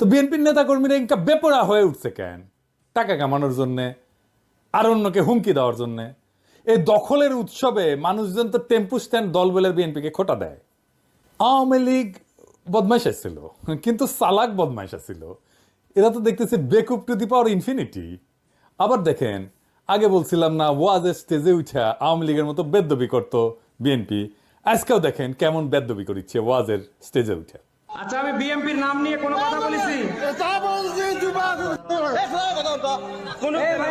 তো বিএনপির নেতাকর্মীরা ইনকা বেপরা হয়ে উঠছে কেন? টাকা কামানোর জন্যে, আর অন্যকে হুমকি দেওয়ার জন্যে। এই দখলের উৎসবে মানুষজন তো টেম্পু স্ট্যান্ড দল বলে বিএনপিকে খোটা দেয়। আওয়ামী লীগ বদমাইশ ছিল কিন্তু সালাক বদমাইশ ছিল এরা তো দেখতেছে বেকুপ টু দি পাওয়ার ইনফিনিটি। আবার দেখেন, আগে বলছিলাম না ওয়াজের স্টেজে উঠা আওয়ামী লীগের মতো বেদ্যবি করতো বিএনপি। আজকেও দেখেন কেমন বেদ্যবি করিচ্ছে ওয়াজের স্টেজে উঠে। আচ্ছা আমি বিএমপির নাম নিয়ে কোনো কথা বলেছি?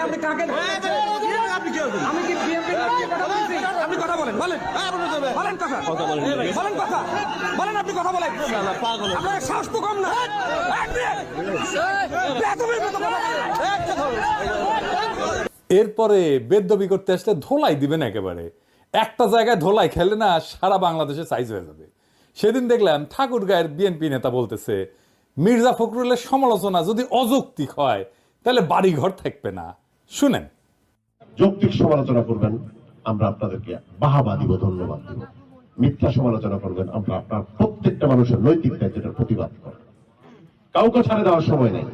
আপনি কাকে আমি কি বিএমপির নাম নিয়ে কথা বলেছি? আপনি কথা বলেন বলেন। বলেন। কথা। কথা বলেন। বলেন কথা। বলেন আপনি কথা বলেন। আপনার সাহস তো কম না। এরপরে বেদ্যবি করতে আসলে ধোলাই দিবেন একেবারে। একটা জায়গায় ধোলাই খেলে না সারা বাংলাদেশে সাইজ হয়ে যাবে। সেদিন দেখলাম ঠাকুর গায়ের বিএনপি নেতা বলতেছে মির্জা ফখরুলের সমালোচনা যদি অযৌক্তিক হয় তাহলে বাড়ি ঘর থাকবে না। শুনেন। যৌক্তিক সমালোচনা করবেন আমরা আপনাদেরকে বাহাবা দিব ধন্যবাদ দিব। মিথ্যা সমালোচনা করবেন আমরা আপনার প্রত্যেকটা মানুষের নৈতিক দায়িত্বের প্রতিবাদ করেন কাউকে ছাড়ে দেওয়ার সময় নেই।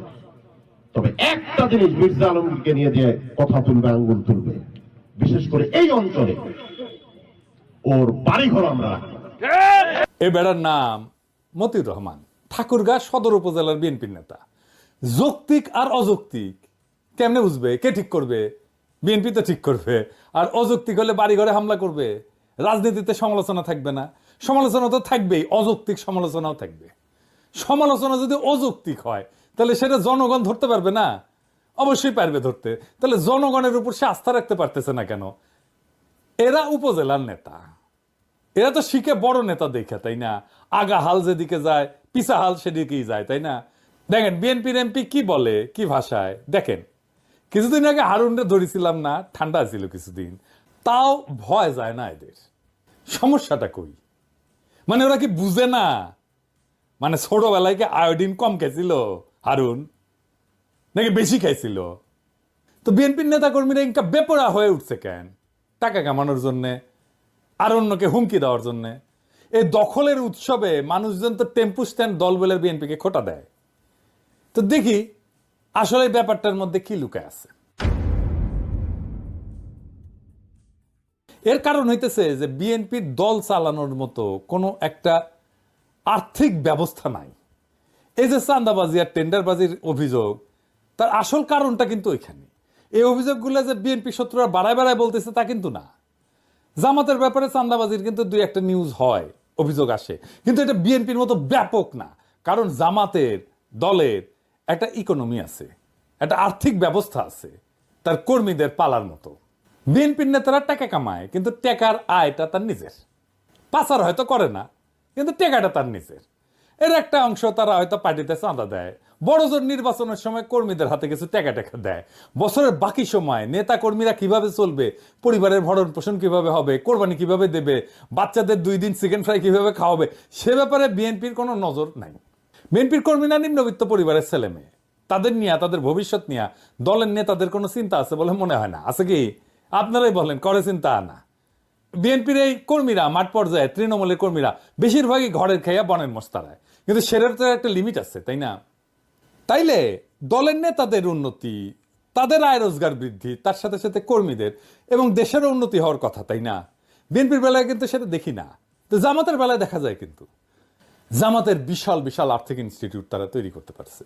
তবে একটা জিনিস মির্জা আলমগীরকে নিয়ে যে কথা তুলবে আঙ্গুল তুলবে বিশেষ করে এই অঞ্চলে ওর বাড়িঘর আমরা রাখব। এ বেড়ার নাম মতিউর রহমান, ঠাকুরগাঁ সদর উপজেলার বিএনপির নেতা। যৌক্তিক আর অযৌক্তিক, কেমনে বুঝবে? কে ঠিক করবে? বিএনপি তো ঠিক করবে। আর অযৌক্তিক হলে বাড়িঘরে হামলা করবে। রাজনীতিতে সমালোচনা থাকবে না। সমালোচনা তো থাকবেই, অযৌক্তিক সমালোচনাও থাকবে। সমালোচনা যদি অযৌক্তিক হয়, তাহলে সেটা জনগণ ধরতে পারবে না? অবশ্যই পারবে ধরতে। তাহলে জনগণের উপর সে আস্থা রাখতে পারতেছে না কেন? এরা উপজেলার নেতা। এরা তো শিখে বড় নেতা দেখে, তাই না? আগা হাল যেদিকে যায় পিসা হাল সেদিকেই যায়, তাই না? দেখেন, বিএনপির এমপি কি বলে, কি ভাষায়? দেখেন, কিছুদিন আগে হারুনরে ধরেছিলাম না, ঠান্ডা ছিল কিছুদিন। তাও ভয় যায় না এদের। সমস্যাটা কই? মানে ওরা কি বুঝে না? মানে ছোটবেলায় কি আয়োডিন কম খেয়েছিল, হারুন? নাকি বেশি খাইছিল? তো বিএনপির নেতাকর্মীরা ইনকা বেপরা হয়ে উঠছে কেন? টাকা কামানোর জন্যে আর অন্যকে হুমকি দেওয়ার জন্য। এই দখলের উৎসবে মানুষজন তো টেম্পু স্ট্যান্ড দল বলে বিএনপিকে খোটা দেয়। তো দেখি, আসলে ব্যাপারটার মধ্যে কি লুকায় আছে। এর কারণ হইতেছে যে বিএনপির দল চালানোর মতো কোনো একটা আর্থিক ব্যবস্থা নাই। এই যে চান্দাবাজি আর টেন্ডারবাজির অভিযোগ, তার আসল কারণটা কিন্তু ওইখানে। এই অভিযোগগুলো যে বিএনপি শত্রুরা বাড়ায় বাড়ায় বলতেছে তা কিন্তু না। জামাতের ব্যাপারে চান্দাবাজির কিন্তু দুই একটা নিউজ হয়, অভিযোগ আসে। কিন্তু এটা বিএনপির মতো ব্যাপক না, কারণ জামাতের দলের একটা ইকোনমি আছে, একটা আর্থিক ব্যবস্থা আছে, তার কর্মীদের পালার মতো। বিএনপির নেতারা টাকা কামায়, কিন্তু টাকার আয়টা তার নিজের। পাচার হয়তো করে না, কিন্তু টেকাটা তার নিজের। এর একটা অংশ তারা হয়তো পার্টিতে চাঁদা দেয় বড় জোর নির্বাচনের সময় কর্মীদের হাতে কিছু টাকা টাকা দেয়। বছরের বাকি সময় নেতা কর্মীরা কীভাবে চলবে, পরিবারের ভরণ পোষণ কীভাবে হবে, কোরবানি কীভাবে দেবে, বাচ্চাদের দুই দিন চিকেন ফ্রাই কীভাবে খাওয়াবে, সে ব্যাপারে বিএনপির কোনো নজর নাই। বিএনপির কর্মীরা নিম্নবিত্ত পরিবারের ছেলে মেয়ে। তাদের নিয়ে, তাদের ভবিষ্যৎ নিয়ে, দলের নেতাদের কোনো চিন্তা আছে বলে মনে হয় না। আছে কি? আপনারাই বলেন, করে চিন্তা না। বিএনপির এই কর্মীরা, মাঠ পর্যায়ে তৃণমূলের কর্মীরা, বেশিরভাগই ঘরের খেয়া বনের মস্তারায়। কিন্তু সেটার তো একটা লিমিট আছে, তাই না? তাইলে দলের নেতাদের উন্নতি, তাদের আয় রোজগার বৃদ্ধি, তার সাথে সাথে কর্মীদের এবং দেশের উন্নতি হওয়ার কথা, তাই না? বিএনপির বেলায় কিন্তু সেটা দেখি না। তো জামাতের বেলায় দেখা যায় কিন্তু। জামাতের বিশাল বিশাল আর্থিক ইনস্টিটিউট তারা তৈরি করতে পারছে।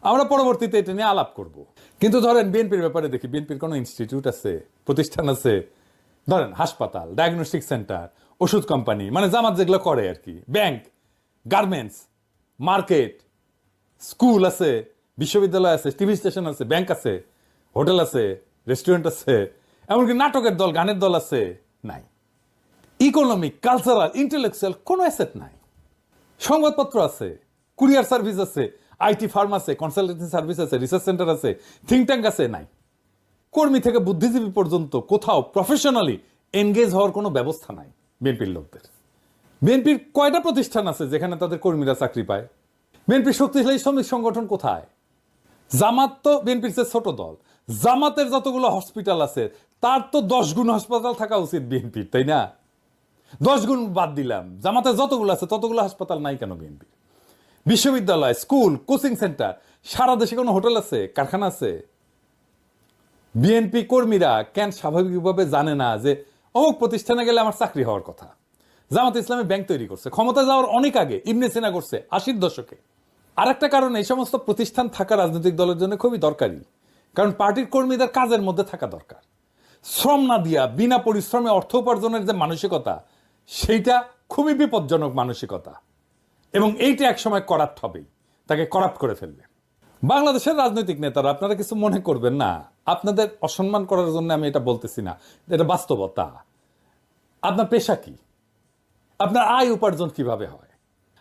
আমরা পরবর্তীতে এটা নিয়ে আলাপ করব। কিন্তু ধরেন বিএনপির ব্যাপারে দেখি, বিএনপির কোনো ইনস্টিটিউট আছে, প্রতিষ্ঠান আছে? ধরেন হাসপাতাল ডায়াগনস্টিক সেন্টার ওষুধ কোম্পানি মানে জামাত যেগুলো করে আর কি। ব্যাংক গার্মেন্টস মার্কেট স্কুল আছে, বিশ্ববিদ্যালয় আছে, টিভি স্টেশন আছে, ব্যাংক আছে, হোটেল আছে, রেস্টুরেন্ট আছে, এমনকি নাটকের দল, গানের দল আছে, নাই। ইকোনমিক, কালচারাল, ইন্টেলেকচুয়াল কোনো অ্যাসেট নাই। সংবাদপত্র আছে, কুরিয়ার সার্ভিস আছে, আইটি ফার্ম আছে, কনসালটেন্সি সার্ভিস আছে, রিসার্চ সেন্টার আছে থিঙ্ক ট্যাঙ্ক আছে, নাই। কর্মী থেকে বুদ্ধিজীবী পর্যন্ত কোথাও প্রফেশনালি এনগেজ হওয়ার কোনো ব্যবস্থা নাই বিএনপির লোকদের। বিএনপির কয়টা প্রতিষ্ঠান আছে যেখানে তাদের কর্মীরা চাকরি পায়? বিএনপির শক্তিশালী শ্রমিক সংগঠন কোথায়? জামাত তো বিএনপির ছোট দল। জামাতের যতগুলো হসপিটাল আছে, তার তো দশ গুণ হাসপাতাল থাকা উচিত বিএনপির, তাই না? দশ গুণ বাদ দিলাম। জামাতের যতগুলো আছে, ততগুলো হাসপাতাল নাই কেন বিএনপির? বিশ্ববিদ্যালয়, স্কুল, কোচিং সেন্টার, সারা দেশে কোনো হোটেল আছে, কারখানা আছে? বিএনপি কর্মীরা কেন স্বাভাবিকভাবে জানে না যে, অমুক প্রতিষ্ঠানে গেলে আমার চাকরি হওয়ার কথা? জামাত ইসলামী ব্যাংক তৈরি করছে, ক্ষমতা যাওয়ার অনেক আগে, ইবনে সিনা করছে, আশির দশকে। আর একটা কারণ, এই সমস্ত প্রতিষ্ঠান থাকা রাজনৈতিক দলের জন্য খুবই দরকারি। কারণ পার্টির কর্মীদের কাজের মধ্যে থাকা দরকার। শ্রম না দিয়া, বিনা পরিশ্রমে অর্থ উপার্জনের যে মানসিকতা, সেইটা খুবই বিপজ্জনক মানসিকতা। এবং এইটা একসময় করাপ্ট হবেই, তাকে করাপ্ট করে ফেলবে। বাংলাদেশের রাজনৈতিক নেতারা, আপনারা কিছু মনে করবেন না। আপনাদের অসম্মান করার জন্য আমি এটা বলতেছি না। এটা বাস্তবতা। আপনার পেশা কি? আপনার আয় উপার্জন কীভাবে হয়?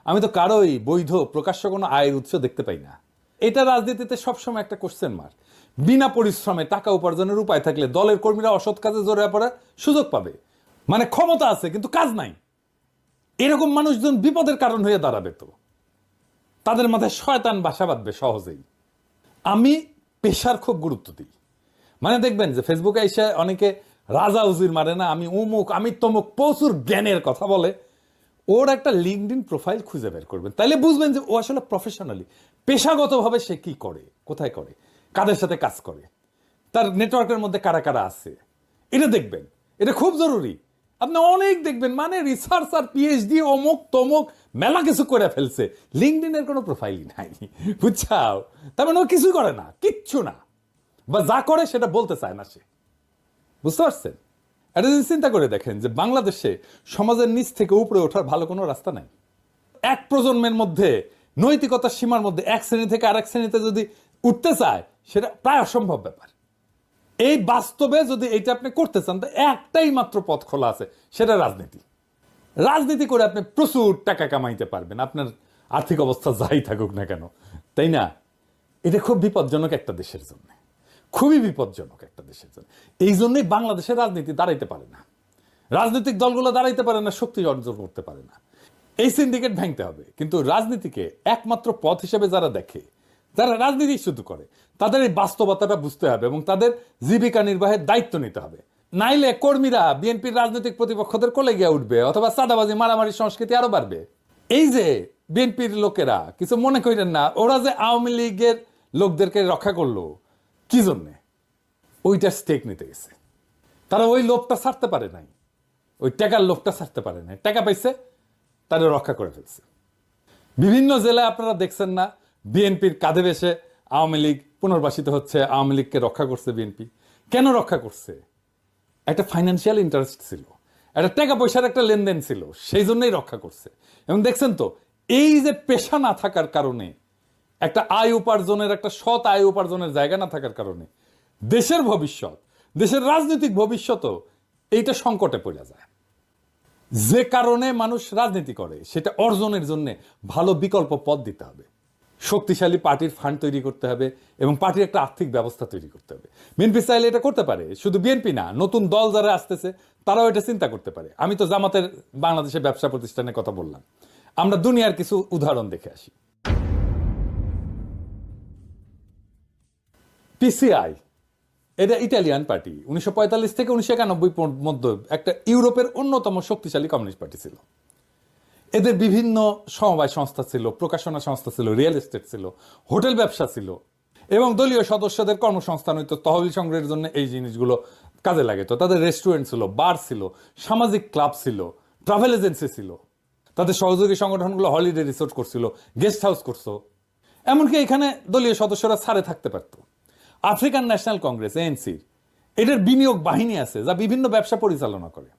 আমি তো কারোই বৈধ, প্রকাশ্য কোনো আয়ের উৎস দেখতে পাই না। এটা রাজনীতিতে সবসময় একটা কোশ্চেন মার্ক বিনা পরিশ্রমে টাকা উপার্জনের উপায় থাকলে দলের কর্মীরা অসৎ কাজে জড়িয়ে পড়ার সুযোগ পাবে। মানে ক্ষমতা আছে, কিন্তু কাজ নাই। এরকম মানুষজন বিপদের কারণ হয়ে দাঁড়াবে তো। তাদের মাথায় শয়তান বাসা বাঁধবে সহজেই। আমি পেশার খুব গুরুত্ব দিই। মানে দেখবেন যে ফেসবুকে এসে অনেকে রাজা উজির মারে না, আমি উমুক, আমি তমুক প্রচুর জ্ঞানের কথা বলে ওর একটা লিঙ্কড প্রোফাইল খুঁজে বের করবেন। তাইলে বুঝবেন যে ও আসলে প্রফেশনালি পেশাগতভাবে সে কি করে, কোথায় করে, কাদের সাথে কাজ করে, তার নেটওয়ার্কের মধ্যে কারা কারা আছে। এটা দেখবেন, এটা খুব জরুরি। আপনি অনেক দেখবেন মানে রিসার্চ আর পিএইচডি অমুক তমুক মেলা কিছু করে ফেলছে। লিঙ্কডিনের কোনো প্রোফাইলই নাই, বুঝছাও? তার মানে ও কিছুই করে না, কিচ্ছু না। বা যা করে সেটা বলতে চায় না সে। বুঝতে পারছেন? এটা যদি চিন্তা করে দেখেন যে বাংলাদেশে সমাজের নিচ থেকে উপরে ওঠার ভালো কোনো রাস্তা নাই। এক প্রজন্মের মধ্যে নৈতিকতার সীমার মধ্যে এক শ্রেণি থেকে আরেক শ্রেণীতে যদি উঠতে চায়, সেটা প্রায় অসম্ভব ব্যাপার। এই বাস্তবে যদি এটা আপনি করতে চান তো একটাই মাত্র পথ খোলা আছে, সেটা রাজনীতি। রাজনীতি করে আপনি প্রচুর টাকা কামাইতে পারবেন, আপনার আর্থিক অবস্থা যাই থাকুক না কেন, তাই না? এটা খুব বিপজ্জনক একটা দেশের জন্য। খুবই বিপজ্জনক একটা দেশের জন্য। এই জন্যই বাংলাদেশের রাজনীতি দাঁড়াইতে পারে না। রাজনৈতিক দলগুলো দাঁড়াইতে পারে না, শক্তি অর্জন করতে পারে না। এই সিন্ডিকেট ভাঙতে হবে। কিন্তু রাজনীতিকে একমাত্র পথ হিসেবে যারা দেখে, যারা রাজনীতি শুধু করে, তাদের এই বাস্তবতাটা বুঝতে হবে এবং তাদের জীবিকা নির্বাহের দায়িত্ব নিতে হবে। নাইলে কর্মীরা বিএনপির রাজনৈতিক প্রতিপক্ষদের কোলে গিয়ে উঠবে অথবা সাদাবাজি মারামারি সংস্কৃতি আরও বাড়বে। এই যে বিএনপির লোকেরা কিছু মনে করেন না, ওরা যে আওয়ামী লীগের লোকদেরকে রক্ষা করল কি জন্যে? ওইটা স্টেক নিতে গেছে। তারা ওই লোভটা ছাড়তে পারে নাই। ওই টাকার লোভটা ছাড়তে পারে নাই। টাকা পাইছে, তারা রক্ষা করে ফেলছে। বিভিন্ন জেলায় আপনারা দেখছেন না, বিএনপির কাঁধে বেসে আওয়ামী লীগ পুনর্বাসিত হচ্ছে, আওয়ামী লীগকে রক্ষা করছে বিএনপি। কেন রক্ষা করছে? একটা ফাইন্যান্সিয়াল ইন্টারেস্ট ছিল। একটা টাকা পয়সার একটা লেনদেন ছিল, সেই জন্যই রক্ষা করছে। এবং দেখছেন তো, এই যে পেশা না থাকার কারণে একটা আয় উপার্জনের, একটা সৎ আয় উপার্জনের জায়গা না থাকার কারণে। দেশের ভবিষ্যৎ, দেশের রাজনৈতিক ভবিষ্যতও এইটা সংকটে পড়ে যায়। যে কারণে মানুষ রাজনীতি করে, সেটা অর্জনের জন্য ভালো বিকল্প পথ দিতে হবে। শক্তিশালী পার্টির ফান্ড তৈরি করতে হবে এবং পার্টির একটা আর্থিক ব্যবস্থা তৈরি করতে হবে। বিএনপি চাইলে এটা করতে পারে, শুধু বিএনপি না, নতুন দল যারা আসতেছে, তারাও এটা চিন্তা করতে পারে। আমি তো জামাতের বাংলাদেশের ব্যবসা প্রতিষ্ঠানের কথা বললাম। আমরা দুনিয়ার কিছু উদাহরণ দেখে আসি। পিসিআই এটা ইটালিয়ান পার্টি উনিশশো পঁয়তাল্লিশ থেকে উনিশশো একানব্বই মধ্যে একটা ইউরোপের অন্যতম শক্তিশালী কমিউনিস্ট পার্টি ছিল। এদের বিভিন্ন সমবায় সংস্থা ছিল, প্রকাশনা সংস্থা ছিল রিয়েল এস্টেট ছিল, হোটেল ব্যবসা ছিল এবং দলীয় সদস্যদের কর্মসংস্থান হইতো, তহবিল সংগ্রহের জন্য এই জিনিসগুলো কাজে লাগে তো তাদের রেস্টুরেন্ট ছিল বার ছিল, সামাজিক ক্লাব ছিল ট্রাভেল এজেন্সি ছিল। তাদের সহযোগী সংগঠনগুলো হলিডে রিসোর্ট করছিল গেস্ট হাউস করছ এমনকি এখানে দলীয় সদস্যরা ছাড়ে থাকতে পারতো। আফ্রিকান ন্যাশনাল কংগ্রেস এএনসির এটার বিনিয়োগ বাহিনী আছে, যা বিভিন্ন ব্যবসা পরিচালনা করে।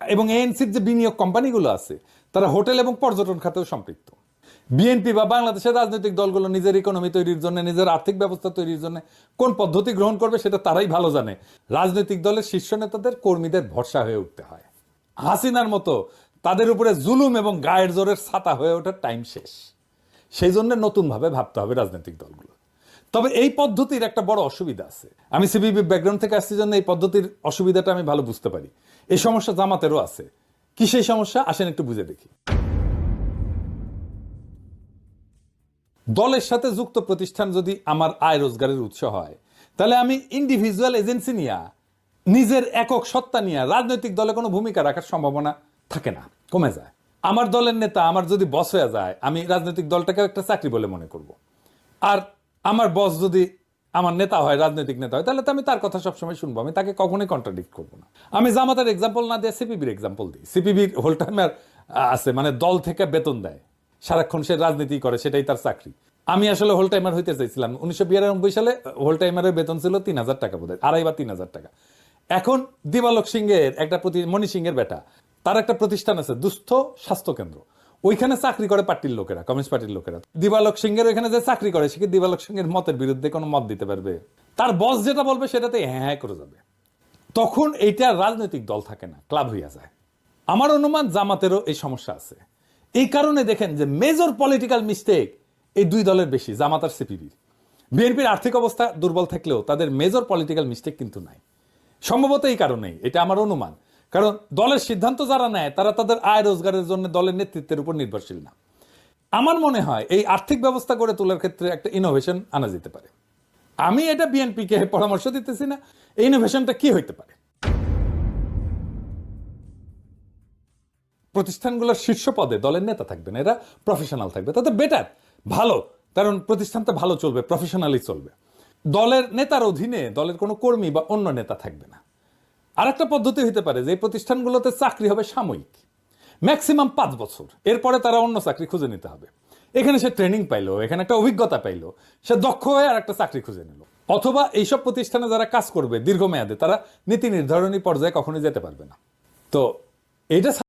এবং এএনসির যে বিনিয়োগ কোম্পানিগুলো আছে, তারা হোটেল এবং পর্যটন খাতেও সম্পৃক্ত। বিএনপি বা বাংলাদেশের রাজনৈতিক দলগুলো নিজের ইকোনমি তৈরির জন্য, নিজের আর্থিক ব্যবস্থা তৈরির জন্য কোন পদ্ধতি গ্রহণ করবে সেটা তারাই ভালো জানে। রাজনৈতিক দলের শীর্ষ নেতাদের কর্মীদের ভরসা হয়ে উঠতে হয়। হাসিনার মতো তাদের উপরে জুলুম এবং গায়ের জোরের ছাতা হয়ে ওঠার টাইম শেষ। সেই জন্য নতুনভাবে ভাবতে হবে রাজনৈতিক দলগুলো। তবে এই পদ্ধতির একটা বড় অসুবিধা আছে। আমি সিবিবি ব্যাকগ্রাউন্ড থেকে আসছি জন্য এই পদ্ধতির অসুবিধাটা আমি ভালো বুঝতে পারি। এই সমস্যা জামাতেরও আছে। কি সেই সমস্যা? আসেন একটু বুঝে দেখি। দলের সাথে যুক্ত প্রতিষ্ঠান যদি আমার আয় রোজগারের উৎস হয়, তাহলে আমি ইন্ডিভিজুয়াল এজেন্সি নিয়ে, নিজের একক সত্তা নিয়ে রাজনৈতিক দলে কোনো ভূমিকা রাখার সম্ভাবনা থাকে না, কমে যায়। আমার দলের নেতা, আমার যদি বস হয়ে যায়, আমি রাজনৈতিক দলটাকে একটা চাকরি বলে মনে করব। আর আমার বস যদি আমার নেতা হয়, রাজনৈতিক নেতা হয়, তাহলে তো আমি তার কথা সবসময় শুনব। আমি তাকে কখনোই কন্ট্রাডিক্ট করব না। আমি জামাতার এক্সাম্পল না দিয়ে সিপিবির এক্সাম্পল দিই। সিপিবির হোল টাইমার আছে মানে দল থেকে বেতন দেয়। সারাক্ষণ সে রাজনীতি করে, সেটাই তার চাকরি। আমি আসলে হোল টাইমার হইতে চাইছিলাম। উনিশশো বিরানব্বই সালে হোল টাইমারের বেতন ছিল তিন হাজার টাকা বোধ আড়াই বা তিন হাজার টাকা। এখন দিবালক সিংহের, একটা প্রতি, মণি সিংহের বেটা, তার একটা প্রতিষ্ঠান আছে, দুস্থ স্বাস্থ্য কেন্দ্র। ওইখানে চাকরি করে পার্টির লোকেরা, কমিউনিস্ট পার্টির লোকেরা। দিবালক সিংহের ওইখানে যে চাকরি করে, সে কি দিবালক সিংহের মতের বিরুদ্ধে কোনো মত দিতে পারবে? তার বস যেটা বলবে, সেটাতে হ্যাঁ হ্যাঁ করে যাবে। তখন এইটা রাজনৈতিক দল থাকে না ক্লাব হইয়া যায়। আমার অনুমান, জামাতেরও এই সমস্যা আছে। এই কারণে দেখেন যে মেজর পলিটিক্যাল মিস্টেক এই দুই দলের বেশি, জামাত আর সিপিবি বিএনপির আর্থিক অবস্থা দুর্বল থাকলেও তাদের মেজর পলিটিক্যাল মিস্টেক কিন্তু নাই। সম্ভবত এই কারণেই, এটা আমার অনুমান। কারণ দলের সিদ্ধান্ত যারা নেয়, তারা তাদের আয় রোজগারের জন্য দলের নেতৃত্বের উপর নির্ভরশীল না। আমার মনে হয় এই আর্থিক ব্যবস্থা গড়ে তোলার ক্ষেত্রে একটা ইনোভেশন আনা যেতে পারে। আমি এটা বিএনপিকে পরামর্শ দিতেছি না, এই ইনোভেশনটা কি হইতে পারে? প্রতিষ্ঠানগুলোর শীর্ষ পদে দলের নেতা থাকবেন, এরা প্রফেশনাল থাকবে, তাতে বেটার ভালো, কারণ প্রতিষ্ঠানটা ভালো চলবে প্রফেশনালি চলবে। দলের নেতার অধীনে দলের কোনো কর্মী বা অন্য নেতা থাকবে না। আর একটা পদ্ধতি হতে পারে যে প্রতিষ্ঠানগুলোতে চাকরি হবে সাময়িক ম্যাক্সিমাম পাঁচ বছর। এরপরে তারা অন্য চাকরি খুঁজে নিতে হবে। এখানে সে ট্রেনিং পাইলো, এখানে একটা অভিজ্ঞতা পাইলো, সে দক্ষ হয়ে আর একটা চাকরি খুঁজে নিল। অথবা এইসব প্রতিষ্ঠানে যারা কাজ করবে দীর্ঘমেয়াদে, তারা নীতি নির্ধারণী পর্যায়ে কখনোই যেতে পারবে না। তো এটা